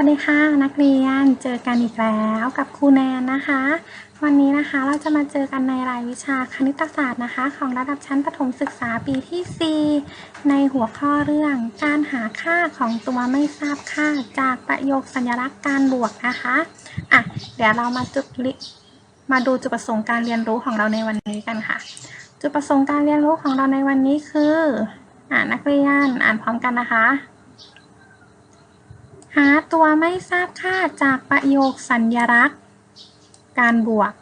วัสดีค่ะนักเรียนเจอกันอีกแล้วกับครูแนนนะคะ วันนี้นะคะเราจะมาเจอกันในรายวิชาคณิตศาสตร์นะคะ ของระดับชั้นประถมศึกษาปีที่ 4 ในหัวข้อเรื่องการหาค่าของตัวไม่ทราบค่าจากประโยคสัญลักษณ์การบวกนะคะอะเดี๋ยวเรามาจุดมาดูจุดประสงค์การเรียนรู้ของเราในวันนี้กันค่ะ จุดประสงค์การเรียนรู้ของเราในวันนี้คืออ่านักเรียนอ่านพร้อมกันนะคะ หาตัวไม่ทราบค่าจากประโยคสัญญลักษณ์ การบวก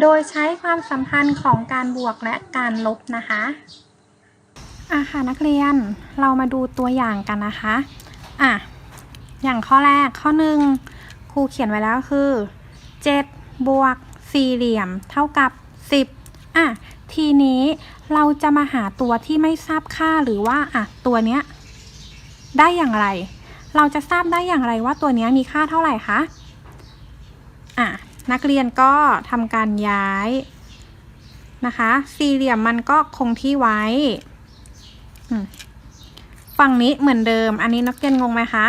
โดยใช้ความสัมพันธ์ของการบวกและการลบนะคะอะค่ะนักเรียนเรามาดูตัวอย่างกันนะคะอะอย่างข้อแรกข้อหนึ่งครูเขียนไว้แล้วคือ 7 บวกสี่เหลี่ยม เท่ากับ 10อะทีนี้เราจะมาหาตัวที่ไม่ทราบค่าหรือว่าอะตัวเนี้ยได้อย่างไร เราจะทราบได้อย่างไรว่าตัวนี้มีค่าเท่าไหร่คะอะนักเรียนก็ทำการย้ายนะคะ สี่เหลี่ยมมันก็คงที่ไว้ฝั่งนี้เหมือนเดิม อันนี้นักเรียนงงไหมคะ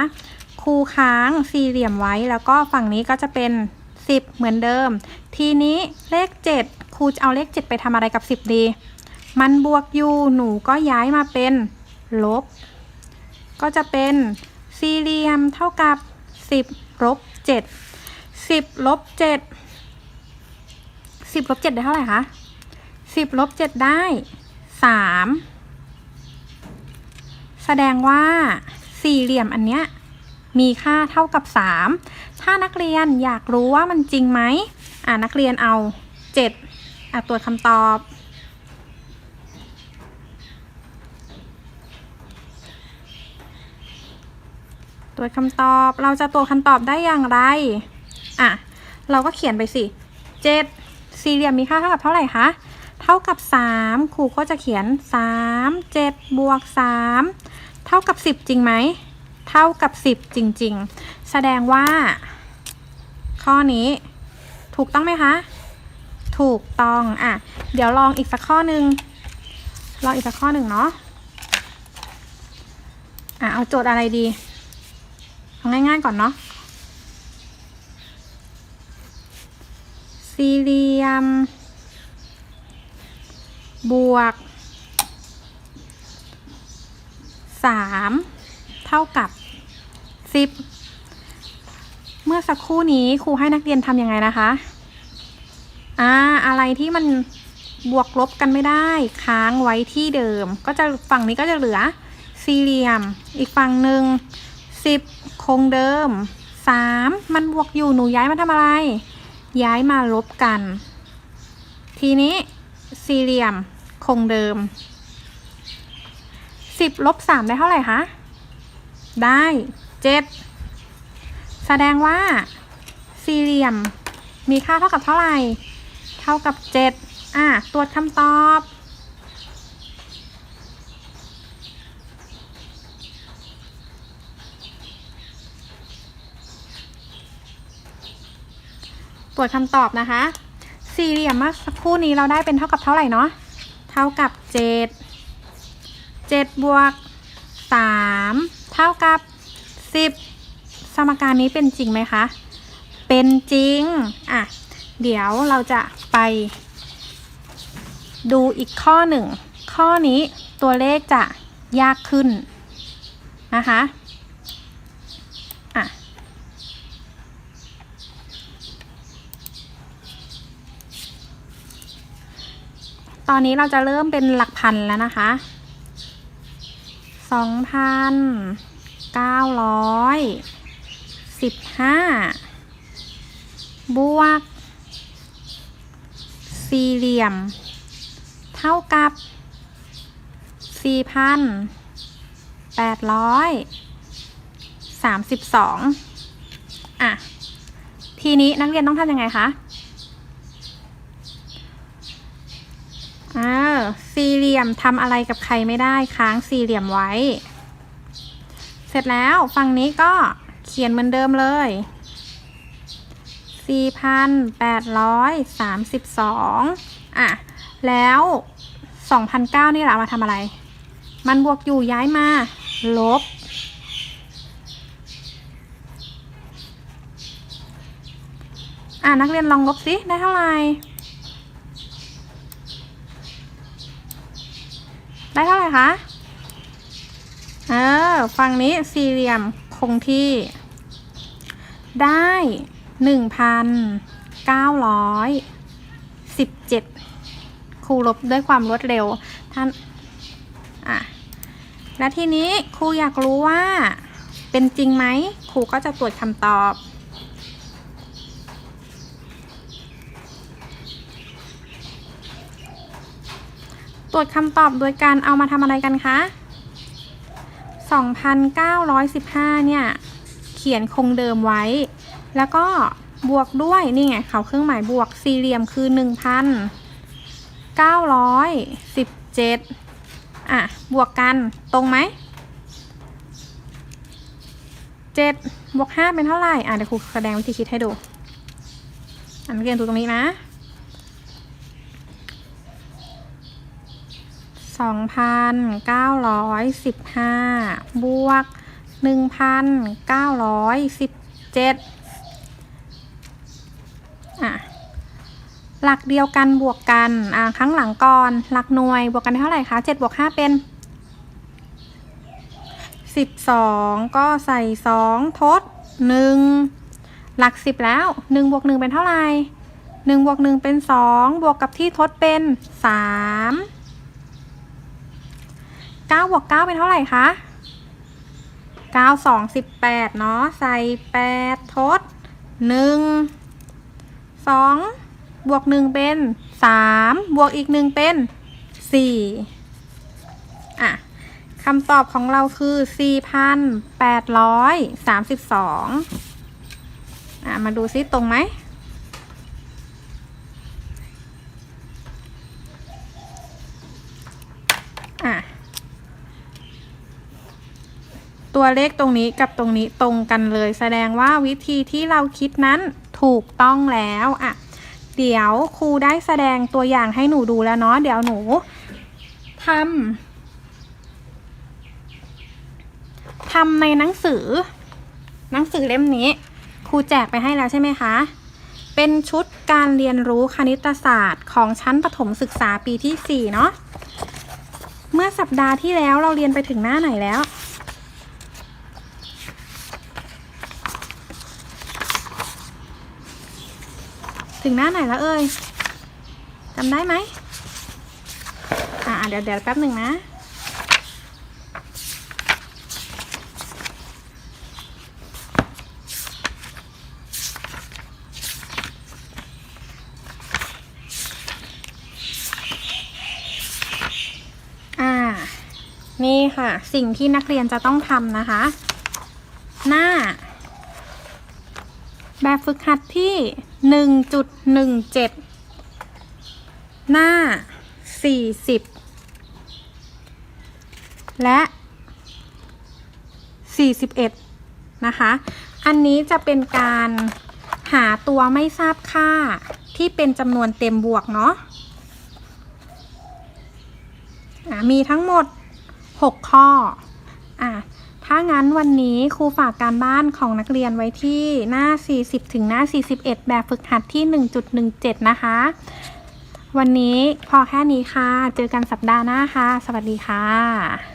ครูค้างสี่เหลี่ยมไว้แล้วก็ฝั่งนี้ก็จะเป็น 10 เหมือนเดิม ทีนี้เลข 7ครูจะเอาเลข 7 ไปทำอะไรกับ 10 ดี มันบวกอยู่หนูก็ย้ายมาเป็นลบ ก็จะเป็น สี่เหลี่ยมเท่ากับ10ลบ7 10ลบ7 10ลบ7ได้เท่าไหร่คะ10ลบ7ได้3แสดงว่าสี่เหลี่ยมอันเนี้ยมีค่าเท่ากับ 3 ถ้านักเรียนอยากรู้ว่ามันจริงไหม อ่านักเรียนเอา 7 อะตรวจคำตอบ ตรวจคำตอบเราจะตรวจคำตอบได้อย่างไร อะ เราก็เขียนไปสิเจ็ดสี่เหลี่ยมมีค่าเท่ากับเท่าไหร่คะ เท่ากับสามครูก็จะเขียนสามเจ็ดบวกสามเท่ากับสิบจริงไหม เท่ากับสิบจริง ๆ แสดงว่า ข้อนี้ ถูกต้องไหมคะ ถูกต้อง อะ เดี๋ยวลองอีกสักข้อหนึ่งลองอีกสักข้อหนึ่งเนาะ อะ เอาโจทย์อะไรดี เอาง่ายๆก่อนเนาะสี่เหลี่ยม บวกสามเท่ากับสิบเมื่อสักครู่นี้ครูให้นักเรียนทำยังไงนะคะ อ่า อะไรที่มันบวกลบกันไม่ได้ค้างไว้ที่เดิม ก็จะฝั่งนี้ก็จะเหลือสี่เหลี่ยม อีกฝั่งหนึ่ง สิบคงเดิมสามมันบวกอยู่หนูย้ายมาทำอะไร ย้ายมาลบกัน ทีนี้สี่เหลี่ยมคงเดิมสิบลบสามได้เท่าไหร่คะได้เจ็ดแสดงว่าสี่เหลี่ยมมีค่าเท่ากับเท่าไหร่ เท่ากับเจ็ดอะตรวจคำตอบ ตรวจคำตอบนะคะ สี่เหลี่ยมเมื่อสักครู่นี้เราได้เป็นเท่ากับเท่าไหร่เนาะ เท่ากับเจ็ด เจ็ดบวกสามเท่ากับสิบสมการนี้เป็นจริงไหมคะ เป็นจริง อะ เดี๋ยวเราจะไป ดูอีกข้อหนึ่ง ข้อนี้ตัวเลขจะยากขึ้นนะคะ ตอนนี้เราจะเริ่มเป็นหลักพันแล้วนะคะสองพันเก้าร้อยสิบห้าบวก สี่เหลี่ยม เท่ากับสี่พันแปดร้อยสามสิบสองอะ ทีนี้นักเรียนต้องทำยังไงคะ อ่สี่เหลี่ยมทำอะไรกับใครไม่ได้ค้างสี่เหลี่ยมไว้ เสร็จแล้วฝั่งนี้ก็เขียนเหมือนเดิมเลย 4,832 อะ แล้ว 2,009นี่เรามาทำอะไร มันบวกอยู่ย้ายมา ลบ อะ นักเรียนลองลบสิ ได้เท่าไหร่ ได้เท่าไหร่คะเออฝั่งนี้สี่เหลี่ยมคงที่ ได้หนึ่งพันเก้าร้อยสิบเจ็ดครูลบด้วยความรวดเร็วท่านอะและทีนี้ครูอยากรู้ว่าเป็นจริงไหมครูก็จะตรวจคำตอบ ตรวจคำตอบโดยการเอามาทำอะไรกันคะ 2,915 เนี่ย เขียนคงเดิมไว้ แล้วก็บวกด้วยนี่ไงเขาเครื่องหมายบวกสี่เหลี่ยมคือ 1,917 อะ บวกกันตรงไหม 7 บวก 5 เป็นเท่าไหร่ อะเดี๋ยวครูแสดงวิธีคิดให้ดู อันนักเรียนดูตรงนี้นะ สองพันเก้าร้อยสิบห้าบวกหนึ่งพันเก้าร้อยสิบเจ็ดอะหลักเดียวกันบวกกัน อะข้งหลังก่อน หลักหน่วยบวกกันได้เท่าไหร่คะเจ็ดบวกห้าเป็นสิบสองก็ใส่สองทดหนึ่งหลักสิบแล้วหนึ่งบวกหนึ่งเป็นเท่าไหร่หนึ่งบวกหนึ่งเป็นสองบวกกับที่ทดเป็นสาม ก้าบวกเก้าเป็นเท่าไหร่คะเก้าสองสิบแปดเนาะใส่แปดทดหนึ่งสองบวกหนึ่งเป็นสามบวกอีกหนึ่งเป็นสี่อะคำตอบของเราคือสี่พันแปดร้อยสามสิบสองอะมาดูซิตรงไหม ตัวเลขตรงนี้กับตรงนี้ตรงกันเลย แสดงว่าวิธีที่เราคิดนั้นถูกต้องแล้วอะเดี๋ยวครูได้แสดงตัวอย่างให้หนูดูแล้วเนาะเดี๋ยวหนูทำทำในหนังสือ หนังสือเล่มนี้ ครูแจกไปให้แล้วใช่ไหมคะ เป็นชุดการเรียนรู้คณิตศาสตร์ของชั้นประถมศึกษาปีที่ 4 เนาะเมื่อสัปดาห์ที่แล้วเราเรียนไปถึงหน้าไหนแล้ว ถึงหน้าไหนแล้วเอ่ยจำได้ไหมอ่าเดี๋ยวเดี๋ยวแป๊บหนึ่งนะ อ่า นี่ค่ะ สิ่งที่นักเรียนจะต้องทำนะคะ หน้า แบบฝึกหัดที่หนึ่งจุดหนึ่งเจ็ดหน้าสี่สิบและสี่สิบเอ็ดนะคะ อันนี้จะเป็นการหาตัวไม่ทราบค่าที่เป็นจำนวนเต็มบวกเนาะะมีทั้งหมด 6 ข้ออะ ถ้างั้นวันนี้ครูฝากการบ้านของนักเรียนไว้ที่หน้า 40 ถึงหน้า 41 แบบฝึกหัดที่ 1.17 นะคะ วันนี้พอแค่นี้ค่ะ เจอกันสัปดาห์หน้าค่ะ สวัสดีค่ะ